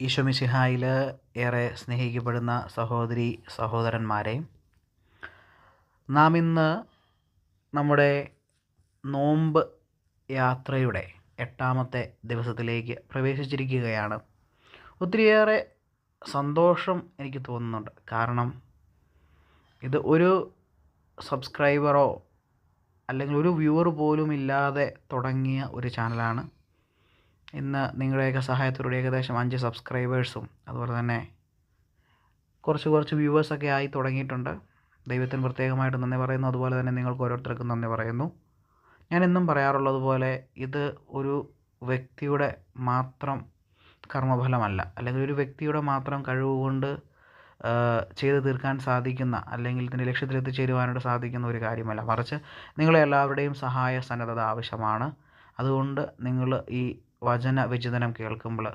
ഈശോമിശിഹായിൽ ഏറെ സ്നേഹിക്കപ്പെടുന്ന സഹോദരി സഹോദരന്മാരെ നാം ഇന്ന് നമ്മുടെ നോമ്പ് യാത്രയുടെ എട്ടാമത്തെ ദിവസത്തിലേക്ക് പ്രവേശിച്ചിരിക്കുകയാണ്. ഒത്തിരിയേറെ സന്തോഷം എനിക്ക് തോന്നുന്നുണ്ട്. കാരണം ഇത് ഒരു സബ്സ്ക്രൈബറോ അല്ലെങ്കിൽ ഒരു വ്യൂവർ പോലും ഇല്ലാതെ തുടങ്ങിയ ഒരു ചാനലാണ്. ഇന്ന് നിങ്ങളുടെയൊക്കെ സഹായത്തോടെ ഏകദേശം അഞ്ച് സബ്സ്ക്രൈബേഴ്സും അതുപോലെ തന്നെ കുറച്ച് കുറച്ച് വ്യൂവേഴ്സൊക്കെ ആയി തുടങ്ങിയിട്ടുണ്ട്. ദൈവത്തിന് പ്രത്യേകമായിട്ട് നന്ദി പറയുന്നു. അതുപോലെ തന്നെ നിങ്ങൾക്ക് ഓരോരുത്തർക്കും നന്ദി പറയുന്നു. ഞാൻ എന്നും പറയാറുള്ളത് പോലെ ഇത് ഒരു വ്യക്തിയുടെ മാത്രം കർമ്മഫലമല്ല. അല്ലെങ്കിൽ ഒരു വ്യക്തിയുടെ മാത്രം കഴിവ് കൊണ്ട് ചെയ്തു തീർക്കാൻ സാധിക്കുന്ന അല്ലെങ്കിൽ ഇതിന്റെ ലക്ഷ്യത്തിൽ എത്തിച്ചേരുവാനായിട്ട് സാധിക്കുന്ന ഒരു കാര്യമല്ല. മറിച്ച് നിങ്ങളെ എല്ലാവരുടെയും സഹായ സന്നദ്ധത ആവശ്യമാണ്. അതുകൊണ്ട് നിങ്ങൾ ഈ വചന വിചിതനം കേൾക്കുമ്പോൾ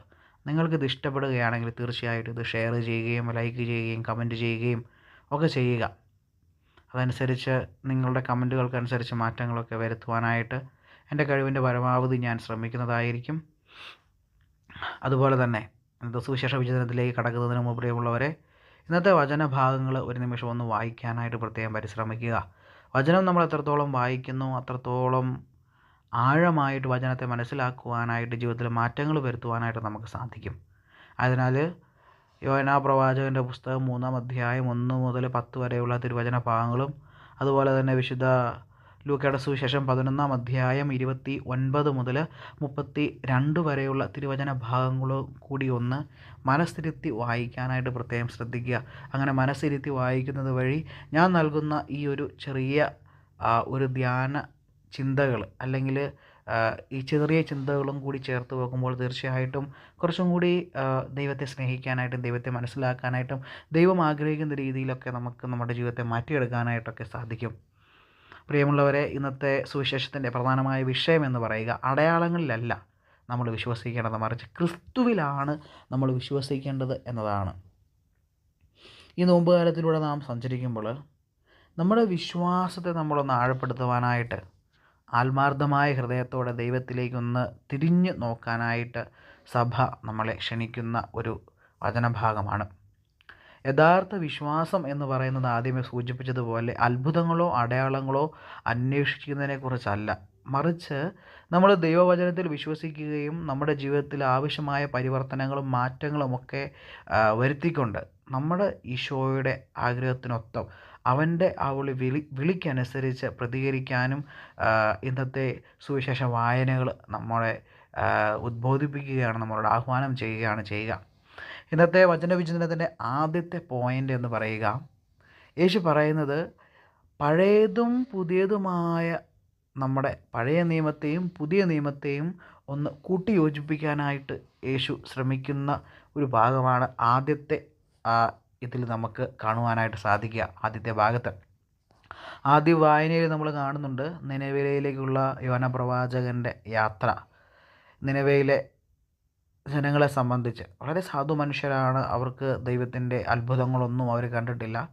നിങ്ങൾക്കിത് ഇഷ്ടപ്പെടുകയാണെങ്കിൽ തീർച്ചയായിട്ടും ഇത് ഷെയർ ചെയ്യുകയും ലൈക്ക് ചെയ്യുകയും കമന്റ് ചെയ്യുകയും ഒക്കെ ചെയ്യുക. അതനുസരിച്ച് നിങ്ങളുടെ കമന്റുകൾക്കനുസരിച്ച് മാറ്റങ്ങളൊക്കെ വരുത്തുവാനായിട്ട് എന്റെ കഴിവിന്റെ പരമാവധി ഞാൻ ശ്രമിക്കുന്നതായിരിക്കും. അതുപോലെ തന്നെ ഇന്നത്തെ സുവിശേഷ വിചിതനത്തിലേക്ക് കടക്കുന്നതിന് മുമ്പ് പ്രിയമുള്ളവരെ ഇന്നത്തെ വചനഭാഗങ്ങൾ ഒരു നിമിഷം ഒന്ന് വായിക്കാനായിട്ട് പ്രത്യേകം പരിശ്രമിക്കുക. വചനം നമ്മൾ എത്രത്തോളം വായിക്കുന്നു അത്രത്തോളം ആഴമായിട്ട് വചനത്തെ മനസ്സിലാക്കുവാനായിട്ട് ജീവിതത്തിൽ മാറ്റങ്ങൾ വരുത്തുവാനായിട്ട് നമുക്ക് സാധിക്കും. അതിനാൽ യോനാ പ്രവാചകന്റെ പുസ്തകം മൂന്നാം അധ്യായം ഒന്ന് മുതൽ പത്ത് വരെയുള്ള തിരുവചന ഭാഗങ്ങളും അതുപോലെ തന്നെ വിശുദ്ധ ലൂക്കയുടെ സുവിശേഷം പതിനൊന്നാം അധ്യായം ഇരുപത്തി ഒൻപത് മുതൽ മുപ്പത്തി രണ്ട് വരെയുള്ള തിരുവചന ഭാഗങ്ങളും കൂടി ഒന്ന് മനസ്സിരുത്തി വായിക്കാനായിട്ട് പ്രത്യേകം ശ്രദ്ധിക്കുക. അങ്ങനെ മനസ്സിരുത്തി വായിക്കുന്നത് വഴി ഞാൻ നൽകുന്ന ഈ ഒരു ചെറിയ ഒരു ധ്യാന ചിന്തകൾ അല്ലെങ്കിൽ ഈ ചെറിയ ചിന്തകളും കൂടി ചേർത്ത് വെക്കുമ്പോൾ തീർച്ചയായിട്ടും കുറച്ചും കൂടി ദൈവത്തെ സ്നേഹിക്കാനായിട്ടും ദൈവത്തെ മനസ്സിലാക്കാനായിട്ടും ദൈവം ആഗ്രഹിക്കുന്ന രീതിയിലൊക്കെ നമുക്ക് നമ്മുടെ ജീവിതത്തെ മാറ്റിയെടുക്കാനായിട്ടൊക്കെ സാധിക്കും. പ്രിയമുള്ളവരെ ഇന്നത്തെ സുവിശേഷത്തിന്റെ പ്രധാനമായ വിഷയം എന്ന് പറയുക അടയാളങ്ങളിലല്ല നമ്മൾ വിശ്വസിക്കേണ്ടത് മറിച്ച് ക്രിസ്തുവിലാണ് നമ്മൾ വിശ്വസിക്കേണ്ടത് എന്നതാണ്. ഈ നോമ്പ് കാലത്തിലൂടെ നാം സഞ്ചരിക്കുമ്പോൾ നമ്മുടെ വിശ്വാസത്തെ നമ്മളൊന്ന് ആഴപ്പെടുത്തുവാനായിട്ട് ആത്മാർത്ഥമായ ഹൃദയത്തോടെ ദൈവത്തിലേക്കൊന്ന് തിരിഞ്ഞു നോക്കാനായിട്ട് സഭ നമ്മളെ ക്ഷണിക്കുന്ന ഒരു വചനഭാഗമാണ്. യഥാർത്ഥ വിശ്വാസം എന്ന് പറയുന്നത് ആദ്യമേ സൂചിപ്പിച്ചതുപോലെ അത്ഭുതങ്ങളോ അടയാളങ്ങളോ അന്വേഷിക്കുന്നതിനെക്കുറിച്ചല്ല. മറിച്ച് നമ്മൾ ദൈവവചനത്തിൽ വിശ്വസിക്കുകയും നമ്മുടെ ജീവിതത്തിൽ ആവശ്യമായ പരിവർത്തനങ്ങളും മാറ്റങ്ങളുമൊക്കെ വരുത്തിക്കൊണ്ട് നമ്മുടെ ഈശോയുടെ ആഗ്രഹത്തിനൊത്തം അവന്റെ ആ വിളി വിളി വിളിക്കനുസരിച്ച് പ്രതികരിക്കാനും ഇന്നത്തെ സുവിശേഷ വായനകൾ നമ്മളെ ഉദ്ബോധിപ്പിക്കുകയാണ് നമ്മളോട് ആഹ്വാനം ചെയ്യുകയാണ് ചെയ്യുക. ഇന്നത്തെ വചനവിചിന്തനത്തിന്റെ ആദ്യത്തെ പോയിന്റ് എന്ന് പറയുക യേശു പറയുന്നത് പഴയതും പുതിയതുമായ നമ്മുടെ പഴയ നിയമത്തെയും പുതിയ നിയമത്തെയും ഒന്ന് കൂട്ടിയോജിപ്പിക്കാനായിട്ട് യേശു ശ്രമിക്കുന്ന ഒരു ഭാഗമാണ് ആദ്യത്തെ ഇതിൽ നമുക്ക് കാണുവാനായിട്ട് സാധിക്കുക ആദ്യത്തെ ഭാഗത്ത്. ആദ്യ വായനയിൽ നമ്മൾ കാണുന്നുണ്ട് നിലവിലയിലേക്കുള്ള യോന പ്രവാചകന്റെ യാത്ര. നിലവിലെ ജനങ്ങളെ സംബന്ധിച്ച്. വളരെ സാധു മനുഷ്യരാണ്. അവർക്ക് ദൈവത്തിന്റെ അത്ഭുതങ്ങളൊന്നും അവർ കണ്ടിട്ടില്ല.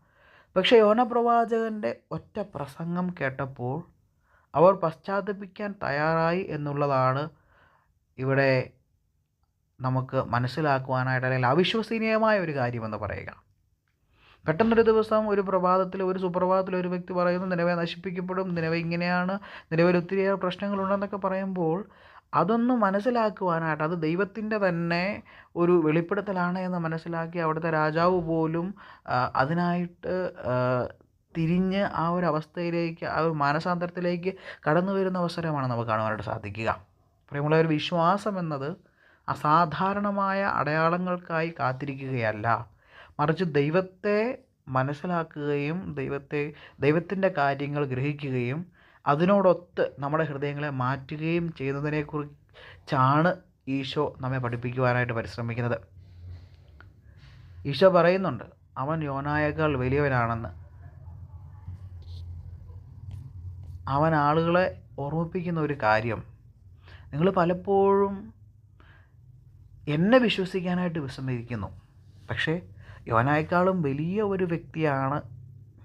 പക്ഷേ യോന പ്രവാചകന്റെ ഒറ്റ പ്രസംഗം കേട്ടപ്പോൾ അവർ പശ്ചാത്തപിക്കാൻ തയ്യാറായി എന്നുള്ളതാണ് ഇവിടെ നമുക്ക് മനസ്സിലാക്കുവാനായിട്ട് അല്ലെങ്കിൽ അവിശ്വസനീയമായ ഒരു കാര്യമെന്ന് പറയുക. പെട്ടെന്നൊരു ദിവസം ഒരു പ്രഭാതത്തിൽ ഒരു സുപ്രഭാതത്തിൽ ഒരു വ്യക്തി പറയുന്നു നിലവെ നശിപ്പിക്കപ്പെടും നിലവെ ഇങ്ങനെയാണ് നിലവിൽ ഒത്തിരിയേറെ പ്രശ്നങ്ങളുണ്ടെന്നൊക്കെ പറയുമ്പോൾ അതൊന്ന് മനസ്സിലാക്കുവാനായിട്ട് അത് ദൈവത്തിന്റെ തന്നെ ഒരു വെളിപ്പെടുത്തലാണ് എന്ന് മനസ്സിലാക്കി അവിടുത്തെ രാജാവ് പോലും അതിനായിട്ട് തിരിഞ്ഞ് ആ ഒരു അവസ്ഥയിലേക്ക് ആ ഒരു മാനസാന്തരത്തിലേക്ക് കടന്നു വരുന്ന അവസരമാണ് നമുക്ക് കാണുവാനായിട്ട് സാധിക്കുക. പ്രിയമുള്ള ഒരു വിശ്വാസം എന്നത് അസാധാരണമായ അടയാളങ്ങൾക്കായി കാത്തിരിക്കുകയല്ല. മറിച്ച് ദൈവത്തെ മനസ്സിലാക്കുകയും ദൈവത്തെ ദൈവത്തിന്റെ കാര്യങ്ങൾ ഗ്രഹിക്കുകയും അതിനോടൊത്ത് നമ്മുടെ ഹൃദയങ്ങളെ മാറ്റുകയും ചെയ്യുന്നതിനെക്കുറിച്ചാണ് ഈശോ നമ്മെ പഠിപ്പിക്കുവാനായിട്ട് പരിശ്രമിക്കുന്നത്. ഈശോ പറയുന്നുണ്ട് അവൻ യോനായേക്കാൾ വലിയവനാണെന്ന്. അവൻ ആളുകളെ ഓർമ്മിപ്പിക്കുന്ന ഒരു കാര്യം. നിങ്ങൾ പലപ്പോഴും എന്നെ വിശ്വസിക്കാനായിട്ട് വിസമ്മതിക്കുന്നു പക്ഷേ യോനായേക്കാളും വലിയ ഒരു വ്യക്തിയാണ്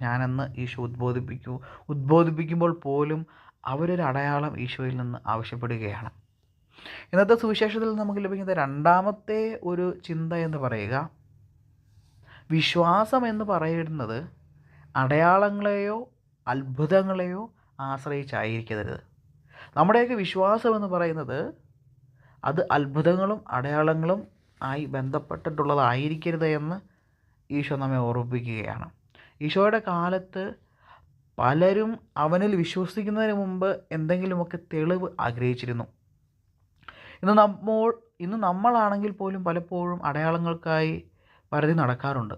ഞാനെന്ന് ഈശോ ഉദ്ബോധിപ്പിക്കൂ. ഉദ്ബോധിപ്പിക്കുമ്പോൾ പോലും അവരൊരു അടയാളം ഈശോയിൽ നിന്ന് ആവശ്യപ്പെടുകയാണ്. ഇന്നത്തെ സുവിശേഷത്തിൽ നമുക്ക് ലഭിക്കുന്ന രണ്ടാമത്തെ ഒരു ചിന്ത എന്ന് പറയുക. വിശ്വാസം എന്ന് പറയുന്നത് അടയാളങ്ങളെയോ അത്ഭുതങ്ങളെയോ ആശ്രയിച്ചായിരിക്കരുത്. നമ്മുടെയൊക്കെ വിശ്വാസം എന്ന് പറയുന്നത് അത് അത്ഭുതങ്ങളും അടയാളങ്ങളും ആയി ബന്ധപ്പെട്ടിട്ടുള്ളതായിരിക്കരുത് എന്ന് ഈശോ നമ്മെ ഓർമ്മിപ്പിക്കുകയാണ്. ഈശോയുടെ കാലത്ത് പലരും അവനിൽ വിശ്വസിക്കുന്നതിന് മുമ്പ് എന്തെങ്കിലുമൊക്കെ തെളിവ് ആഗ്രഹിച്ചിരുന്നു. ഇന്ന് നമ്മൾ ഇന്ന് നമ്മളാണെങ്കിൽ പോലും പലപ്പോഴും അടയാളങ്ങൾക്കായി പരതി നടക്കാറുണ്ട്.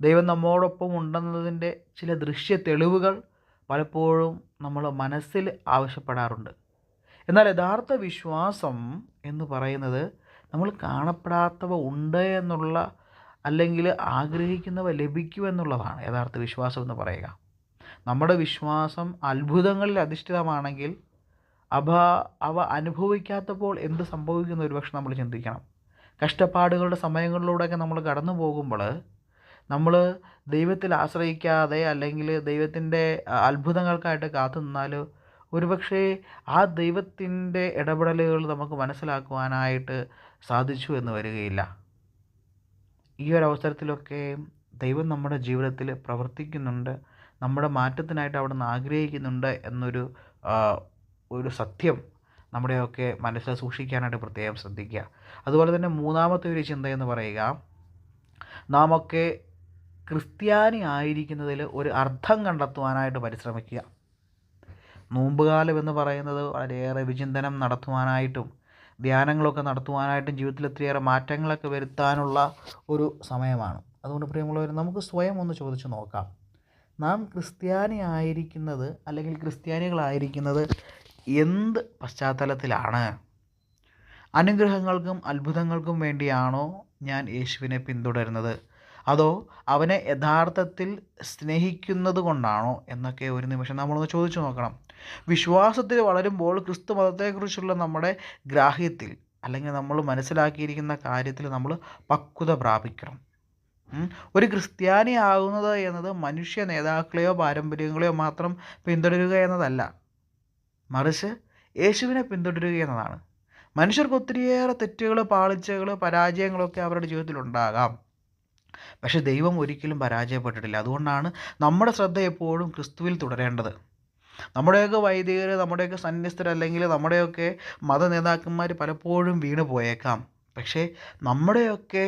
ദൈവം നമ്മോടൊപ്പം ഉണ്ടെന്നതിന്റെ ചില ദൃശ്യ തെളിവുകൾ പലപ്പോഴും നമ്മൾ മനസ്സിൽ ആവശ്യപ്പെടാറുണ്ട്. എന്നാൽ യഥാർത്ഥ വിശ്വാസം എന്ന് പറയുന്നത് നമ്മൾ കാണപ്പെടാത്തവ ഉണ്ട് എന്നുള്ള അല്ലെങ്കിൽ ആഗ്രഹിക്കുന്നവ ലഭിക്കുമെന്നുള്ളതാണ് യഥാർത്ഥ വിശ്വാസം എന്ന് പറയുക. നമ്മുടെ വിശ്വാസം അത്ഭുതങ്ങളിൽ അധിഷ്ഠിതമാണെങ്കിൽ അവ അവ അനുഭവിക്കാത്തപ്പോൾ എന്ത് സംഭവിക്കുന്നു ഒരുപക്ഷെ നമ്മൾ ചിന്തിക്കണം. കഷ്ടപ്പാടുകളുടെ സമയങ്ങളിലൂടെയൊക്കെ നമ്മൾ കടന്നു പോകുമ്പോൾ നമ്മൾ ദൈവത്തിൽ ആശ്രയിക്കാതെ അല്ലെങ്കിൽ ദൈവത്തിന്റെ അത്ഭുതങ്ങൾക്കായിട്ട് കാത്തു നിന്നാൽ ഒരുപക്ഷെ ആ ദൈവത്തിന്റെ ഇടപെടലുകൾ നമുക്ക് മനസ്സിലാക്കുവാനായിട്ട് സാധിച്ചു എന്ന് വരികയില്ല. ഈ ഒരു അവസരത്തിലൊക്കെ ദൈവം നമ്മുടെ ജീവിതത്തിൽ പ്രവർത്തിക്കുന്നുണ്ട്. നമ്മുടെ മാറ്റത്തിനായിട്ട് അവിടെ നിന്ന് ആഗ്രഹിക്കുന്നുണ്ട് എന്നൊരു ഒരു സത്യം നമ്മുടെയൊക്കെ മനസ്സിൽ സൂക്ഷിക്കാനായിട്ട് പ്രത്യേകം ശ്രദ്ധിക്കുക. അതുപോലെ തന്നെ മൂന്നാമത്തെ ഒരു ചിന്തയെന്ന് പറയുക നാം ഒക്കെ ക്രിസ്ത്യാനി ആയിരിക്കുന്നതിൽ ഒരു അർത്ഥം കണ്ടെത്തുവാനായിട്ട് പരിശ്രമിക്കുക. നോമ്പുകാലം എന്ന് പറയുന്നത് വളരെയേറെ വിചിന്തനം നടത്തുവാനായിട്ടും ധ്യാനങ്ങളൊക്കെ നടത്തുവാനായിട്ടും ജീവിതത്തിൽ ഒത്തിരിയേറെ മാറ്റങ്ങളൊക്കെ വരുത്താനുള്ള ഒരു സമയമാണ്. അതുകൊണ്ട് പ്രിയമുള്ളവർ നമുക്ക് സ്വയം ഒന്ന് ചോദിച്ചു നോക്കാം. നാം ക്രിസ്ത്യാനി ആയിരിക്കുന്നത് അല്ലെങ്കിൽ ക്രിസ്ത്യാനികളായിരിക്കുന്നത് എന്ത് പശ്ചാത്തലത്തിലാണ്? അനുഗ്രഹങ്ങൾക്കും അത്ഭുതങ്ങൾക്കും വേണ്ടിയാണോ ഞാൻ യേശുവിനെ പിന്തുടരുന്നത്? അതോ അവനെ യഥാർത്ഥത്തിൽ സ്നേഹിക്കുന്നത് കൊണ്ടാണോ എന്നൊക്കെ ഒരു നിമിഷം നമ്മളൊന്ന് ചോദിച്ചു നോക്കണം. വിശ്വാസത്തിൽ വളരുമ്പോൾ ക്രിസ്തു മതത്തെക്കുറിച്ചുള്ള നമ്മുടെ ഗ്രാഹ്യത്തിൽ അല്ലെങ്കിൽ നമ്മൾ മനസ്സിലാക്കിയിരിക്കുന്ന കാര്യത്തിൽ നമ്മൾ പക്വത പ്രാപിക്കണം. ഒരു ക്രിസ്ത്യാനി ആകുന്നത് എന്നത് മനുഷ്യ നേതാക്കളെയോ പാരമ്പര്യങ്ങളെയോ മാത്രം പിന്തുടരുക എന്നതല്ല. മറിച്ച് യേശുവിനെ പിന്തുടരുക എന്നതാണ്. മനുഷ്യർക്ക് ഒത്തിരിയേറെ തെറ്റുകൾ പാളിച്ചകൾ പരാജയങ്ങളൊക്കെ അവരുടെ ജീവിതത്തിൽ ഉണ്ടാകാം. പക്ഷെ ദൈവം ഒരിക്കലും പരാജയപ്പെട്ടിട്ടില്ല. അതുകൊണ്ടാണ് നമ്മുടെ ശ്രദ്ധ എപ്പോഴും ക്രിസ്തുവിൽ തുടരേണ്ടത്. നമ്മുടെയൊക്കെ വൈദികർ നമ്മുടെയൊക്കെ സന്യസ്തർ അല്ലെങ്കിൽ നമ്മുടെയൊക്കെ മത നേതാക്കന്മാർ പലപ്പോഴും വീണ് പോയേക്കാം. പക്ഷേ നമ്മുടെയൊക്കെ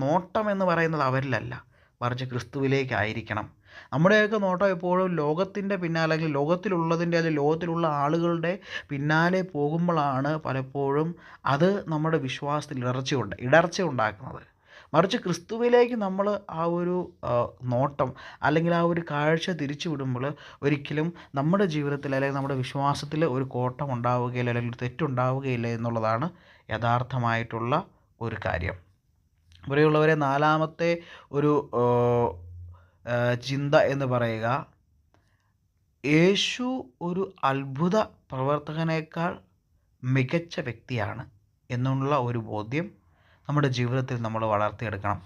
നോട്ടം എന്ന് പറയുന്നത് അവരിലല്ല. മറിച്ച് ക്രിസ്തുവിലേക്കായിരിക്കണം. നമ്മുടെയൊക്കെ നോട്ടം എപ്പോഴും ലോകത്തിന്റെ പിന്നാലെ അല്ലെങ്കിൽ ലോകത്തിലുള്ളതിന്റെ അല്ലെങ്കിൽ ലോകത്തിലുള്ള ആളുകളുടെ പിന്നാലെ പോകുമ്പോഴാണ് പലപ്പോഴും അത് നമ്മുടെ വിശ്വാസത്തിൽ ഇടർച്ച ഇടർച്ച ഉണ്ടാക്കുന്നത്. മറിച്ച് ക്രിസ്തുവിലേക്ക് നമ്മൾ ആ ഒരു നോട്ടം അല്ലെങ്കിൽ ആ ഒരു കാഴ്ച തിരിച്ചു വിടുമ്പോൾ ഒരിക്കലും നമ്മുടെ ജീവിതത്തിൽ അല്ലെങ്കിൽ നമ്മുടെ വിശ്വാസത്തിൽ ഒരു കോട്ടം ഉണ്ടാവുകയില്ല അല്ലെങ്കിൽ ഒരു തെറ്റുണ്ടാവുകയില്ല എന്നുള്ളതാണ് യഥാർത്ഥമായിട്ടുള്ള ഒരു കാര്യം. ഇവിടെയുള്ളവരെ നാലാമത്തെ ഒരു ചിന്ത എന്ന് പറയുക യേശു ഒരു അത്ഭുത പ്രവർത്തകനേക്കാൾ മികച്ച വ്യക്തിയാണ് എന്നുള്ള ഒരു ബോധ്യം നമ്മുടെ ജീവിതത്തിൽ നമ്മൾ വളർത്തിയെടുക്കണം.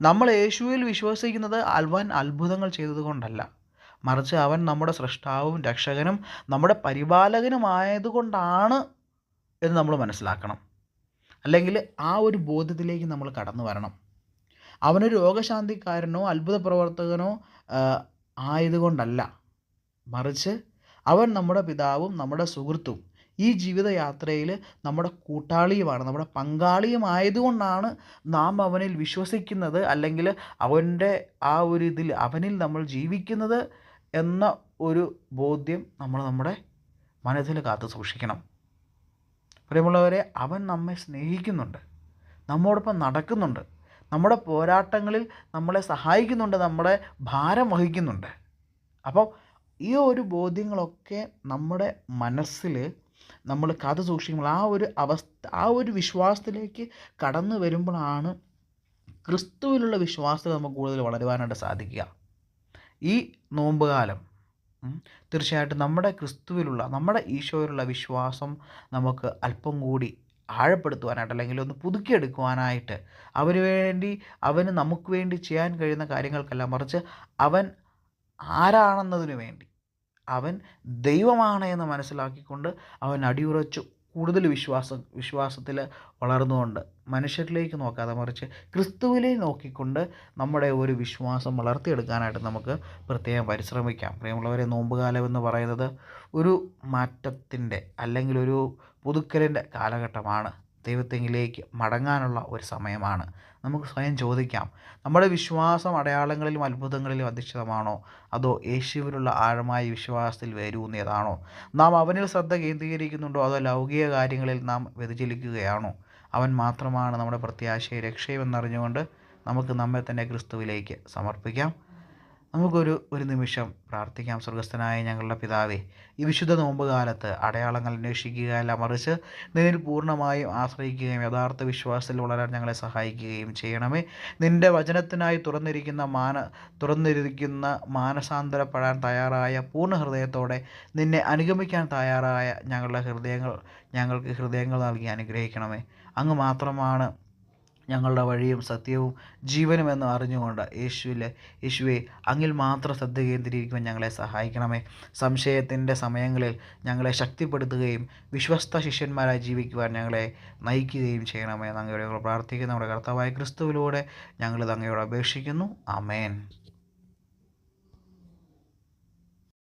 നമ്മൾ യേശുവിൽ വിശ്വസിക്കുന്നത് അവൻ അത്ഭുതങ്ങൾ ചെയ്തതുകൊണ്ടല്ല മറിച്ച് അവൻ നമ്മുടെ സൃഷ്ടാവും രക്ഷകനും നമ്മുടെ പരിപാലകനുമായതുകൊണ്ടാണ് എന്ന് നമ്മൾ മനസ്സിലാക്കണം. അല്ലെങ്കിൽ ആ ഒരു ബോധ്യത്തിലേക്ക് നമ്മൾ കടന്നു വരണം. അവനൊരു രോഗശാന്തിക്കാരനോ അത്ഭുത പ്രവർത്തകനോ ആയതുകൊണ്ടല്ല. മറിച്ച് അവൻ നമ്മുടെ പിതാവും നമ്മുടെ സുഹൃത്തും. ഈ ജീവിതയാത്രയിൽ നമ്മുടെ കൂട്ടാളിയുമാണ് നമ്മുടെ പങ്കാളിയുമായതുകൊണ്ടാണ് നാം അവനിൽ വിശ്വസിക്കുന്നത് അല്ലെങ്കിൽ അവന്റെ ആ ഒരു ഇതിൽ അവനിൽ നമ്മൾ ജീവിക്കുന്നത് എന്ന ഒരു ബോധ്യം നമ്മൾ നമ്മുടെ മനസ്സിൽ കാത്തു സൂക്ഷിക്കണം. പ്രിയമുള്ളവരെ അവൻ നമ്മെ സ്നേഹിക്കുന്നുണ്ട് നമ്മോടൊപ്പം നടക്കുന്നുണ്ട് നമ്മുടെ പോരാട്ടങ്ങളിൽ നമ്മളെ സഹായിക്കുന്നുണ്ട് നമ്മുടെ ഭാരം വഹിക്കുന്നുണ്ട്. അപ്പോൾ ഈ ഒരു ബോധ്യങ്ങളൊക്കെ നമ്മുടെ മനസ്സിൽ നമ്മൾ കഥ സൂക്ഷിക്കുമ്പോൾ ആ ഒരു അവസ്ഥ ആ ഒരു വിശ്വാസത്തിലേക്ക് കടന്നു വരുമ്പോഴാണ് ക്രിസ്തുവിലുള്ള വിശ്വാസത്തിൽ നമുക്ക് കൂടുതൽ വളരുവാനായിട്ട് സാധിക്കുക. ഈ നോമ്പുകാലം തീർച്ചയായിട്ടും നമ്മുടെ ക്രിസ്തുവിലുള്ള നമ്മുടെ ഈശോയിലുള്ള വിശ്വാസം നമുക്ക് അല്പം കൂടി ആഴപ്പെടുത്തുവാനായിട്ട് അല്ലെങ്കിൽ ഒന്ന് പുതുക്കിയെടുക്കുവാനായിട്ട് അവന് വേണ്ടി അവന് നമുക്ക് വേണ്ടി ചെയ്യാൻ കഴിയുന്ന കാര്യങ്ങൾക്കല്ല മറിച്ച് അവൻ ആരാണെന്നതിനു വേണ്ടി അവൻ ദൈവമാണ് എന്ന് മനസ്സിലാക്കിക്കൊണ്ട് അവൻ അടിയുറച്ചു കൂടുതൽ വിശ്വാസം വിശ്വാസത്തിൽ വളർന്നുകൊണ്ട് മനുഷ്യരിലേക്ക് നോക്കാതെ മറിച്ച് ക്രിസ്തുവിനെ നോക്കിക്കൊണ്ട് നമ്മുടെ ഒരു വിശ്വാസം വളർത്തിയെടുക്കാനായിട്ട് നമുക്ക് പ്രത്യേകം പരിശ്രമിക്കാം. പ്രിയമുള്ളവരെ നോമ്പുകാലം എന്ന് പറയുന്നത് ഒരു മാറ്റത്തിന്റെ അല്ലെങ്കിൽ ഒരു പുതുക്കലിന്റെ കാലഘട്ടമാണ്. ദൈവത്തെങ്കിലേക്ക് മടങ്ങാനുള്ള ഒരു സമയമാണ്. നമുക്ക് സ്വയം ചോദിക്കാം. നമ്മുടെ വിശ്വാസം അടയാളങ്ങളിലും അത്ഭുതങ്ങളിലും അധിഷ്ഠിതമാണോ? അതോ യേശുവിലുള്ള ആഴമായ വിശ്വാസത്തിൽ വേരൂന്നിയതാണോ? നാം അവനിൽ ശ്രദ്ധ കേന്ദ്രീകരിക്കുന്നുണ്ടോ? അതോ ലൗകിക കാര്യങ്ങളിൽ നാം വ്യതിചലിക്കുകയാണോ? അവൻ മാത്രമാണ് നമ്മുടെ പ്രത്യാശയെ രക്ഷയുമെന്നറിഞ്ഞുകൊണ്ട് നമുക്ക് നമ്മെ തന്നെ ക്രിസ്തുവിലേക്ക് സമർപ്പിക്കാം. നമുക്കൊരു ഒരു നിമിഷം പ്രാർത്ഥിക്കാം സ്വർഗസ്ഥനായ ഞങ്ങളുടെ പിതാവേ. ഈ വിശുദ്ധ നോമ്പ് കാലത്ത് അടയാളങ്ങൾ അന്വേഷിക്കുകയല്ല മറിച്ച് നിന്നിൽ പൂർണമായും ആശ്രയിക്കുകയും യഥാർത്ഥ വിശ്വാസത്തിൽ വളരാൻ ഞങ്ങളെ സഹായിക്കുകയും ചെയ്യണമേ. നിന്റെ വചനത്തിനായി തുറന്നിരിക്കുന്ന മാന തുറന്നിരിക്കുന്ന മാനസാന്തരപ്പെടാൻ തയ്യാറായ പൂർണ ഹൃദയത്തോടെ നിന്നെ അനുഗമിക്കാൻ തയ്യാറായ ഞങ്ങളുടെ ഹൃദയങ്ങൾ ഞങ്ങൾക്ക് ഹൃദയങ്ങൾ നൽകി അനുഗ്രഹിക്കണമേ. അങ്ങ് മാത്രമാണ് ഞങ്ങളുടെ വഴിയും സത്യവും ജീവനും ജീവനുമെന്ന് അറിഞ്ഞുകൊണ്ട് യേശുവിലെ യേശുവെ അങ്ങിൽ മാത്രം ശ്രദ്ധ കേന്ദ്രീകരിക്കുവാൻ ഞങ്ങളെ സഹായിക്കണമേ. സംശയത്തിന്റെ സമയങ്ങളിൽ ഞങ്ങളെ ശക്തിപ്പെടുത്തുകയും വിശ്വസ്ത ശിഷ്യന്മാരായി ജീവിക്കുവാൻ ഞങ്ങളെ നയിക്കുകയും ചെയ്യണമേ എന്ന് ഞങ്ങൾ പ്രാർത്ഥിക്കുന്നു. നമ്മുടെ കർത്താവായ ക്രിസ്തുവിലൂടെ ഞങ്ങളിത് അങ്ങയോട് അപേക്ഷിക്കുന്നു. ആമേൻ.